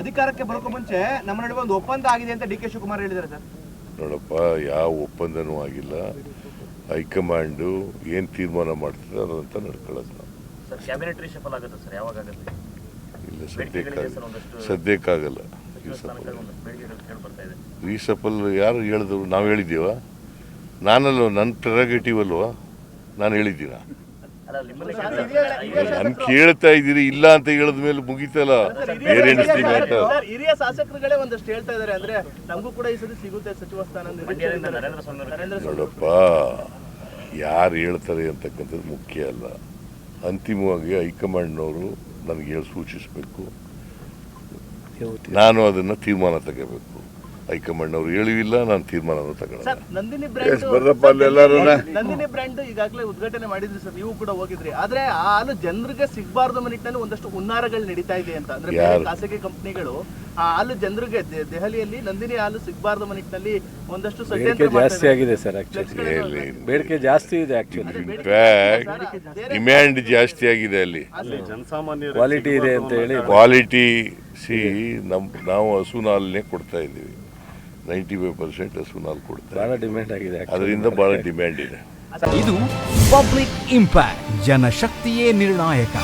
ಅಧಿಕಾರಕ್ಕೆ ಬರೋಕ್ಕೂ ಮುಂಚೆ ನಮ್ಮ ನಡುವೆ ಒಂದು ಒಪ್ಪಂದ ಆಗಿದೆ ಅಂತ ಡಿ ಕೆ ಶಿವಕುಮಾರ್ ಹೇಳಿದ್ದಾರೆ ಸರ್. ನೋಡಪ್ಪ ಯಾವ ಒಪ್ಪಂದನೂ ಆಗಿಲ್ಲ. ಹೈಕಮಾಂಡು ಏನು ತೀರ್ಮಾನ ಮಾಡ್ತದೆ ಅದಂತ ನಡ್ಕೊಳ್ಳೋದು ನಾವು. ಸರ್ ಕ್ಯಾಬಿನೆಟ್ ರಿಷಫಲ್ ಆಗುತ್ತೆ ಸರ್ ಯಾವಾಗ ಆಗುತ್ತೆ? ಇಲ್ಲ ಸದ್ಯಕ್ಕಾಗಲ್ಲ ಸದ್ಯಕ್ಕಾಗಲ್ಲ. ಸಚಿವ ಈ ಸ್ಥಾನಕ್ಕೆ ಸಫಲ್ ಒಂದಷ್ಟು ಬೇಡಿಕೆಗಳು ಕೇಳಿ ಬರ್ತಾ ಇದೆ. ಈ ಸಫಲ್ ಯಾರು ಹೇಳಿದ್ರು? ನಾವು ಹೇಳಿದ್ದೀವ? ನಾನಲ್ವ ನನ್ನ ಪ್ರೆರಗೇಟಿವ್ ಅಲ್ವಾ? ನಾನು ಹೇಳಿದ್ದೀನ? ನಾನು ಕೇಳ್ತಾ ಇದ್ದೀರಿ ಇಲ್ಲ ಅಂತ ಹೇಳಿದ ಮೇಲೆ ಮುಗಿತಲ್ಲ? ಬೇರೆ ಹಿರಿಯ ಶಾಸಕರುಗಳೇ ಒಂದಷ್ಟು ಹೇಳ್ತಾ ಇದಾರೆ ಅಂದ್ರೆ ನಮಗೂ ಕೂಡ ಈ ಸತಿ ಸಿಗುತ್ತೆ ಸಚಿವ ಸ್ಥಾನ ನೋಡಪ್ಪ ಯಾರು ಹೇಳ್ತಾರೆ ಅಂತಕ್ಕಂಥದ್ದು ಮುಖ್ಯ ಅಲ್ಲ. ಅಂತಿಮವಾಗಿ ಹೈಕಮಾಂಡ್ನವರು ನನಗೆ ಹೇಳಿ ಸೂಚಿಸಬೇಕು. ನಾನು ಅದನ್ನು ತೀರ್ಮಾನ ತಗೋಬೇಕು ಹೈಕಮಾಂಡ್ನವರು ಹೇಳಿಲ್ಲ ನಾನು ತೀರ್ಮಾನವನ್ನು ತಗೊಳ್ಳಲ್ಲ. ಸರ್ ನಂದಿನಿ ಎಸ್, ಬ್ರ್ಯಾಂಡ್ ಬರ್ರಪ್ಪ. ನಂದಿನಿ ಬ್ರ್ಯಾಂಡ್ ಈಗಾಗಲೇ ಉದ್ಘಾಟನೆ ಮಾಡಿದ್ರಿ ಸರ್ ನೀವು ಕೂಡ ಹೋಗಿದ್ರಿ. ಆದ್ರೆ ಆ ಹಾಲು ಜನರಿಗೆ ಸಿಗಬಾರ್ದು ನಿಟ್ಟಿನಲ್ಲಿ ಒಂದಷ್ಟು ಹುನ್ನಾರಗಳು ನಡೀತಾ ಇದೆ ಅಂತ. ಅಂದ್ರೆ ಬೇರೆ? ಖಾಸಗಿ ಕಂಪನಿಗಳು ಆ ಹಾಲು ಜನರಿಗೆ ದೆಹಲಿಯಲ್ಲಿ ನಂದಿನಿ ಹಾಲು ಸಿಗಬಾರ್ದು ನಿಟ್ಟಿನಲ್ಲಿ ಒಂದಷ್ಟು ಬೇಡಿಕೆ ಮಾಡ್ತಾ ಜಾಸ್ತಿ ಇದೆ. ಆಗಿದೆ ಸರ್ ಆಕ್ಚುಲಿ ಬೇಡಿಕೆ ಜಾಸ್ತಿ ಇದೆ ಆಕ್ಚುಲಿ ಡಿಮ್ಯಾಂಡ್ ಜಾಸ್ತಿ ಆಗಿದೆ ಅಲ್ಲಿ. ಕ್ವಾಲಿಟಿ ಇದೆ ಅಂತ ಹೇಳಿ ಕ್ವಾಲಿಟಿ ಸಿ ನಮ್ ನಾವು ಹಸುನಾಲ್ನೇ ಕೊಡ್ತಾ ಇದ್ದೀವಿ. ನೈಂಟಿ ಫೈವ್ ಪರ್ಸೆಂಟ್ ಹಸು ಹಾಲು ಕೊಡ್ತಾ ಬಹಳ ಇದ್ದೀವಿ ಡಿಮ್ಯಾಂಡ್ ಆಗಿದೆ. ಅದರಿಂದ ಭಾಳ ಡಿಮ್ಯಾಂಡ್ ಇದೆ. ಇದು ಪಬ್ಲಿಕ್ ಇಂಪ್ಯಾಕ್ಟ್ ಜನಶಕ್ತಿಯೇ ನಿರ್ಣಾಯಕ.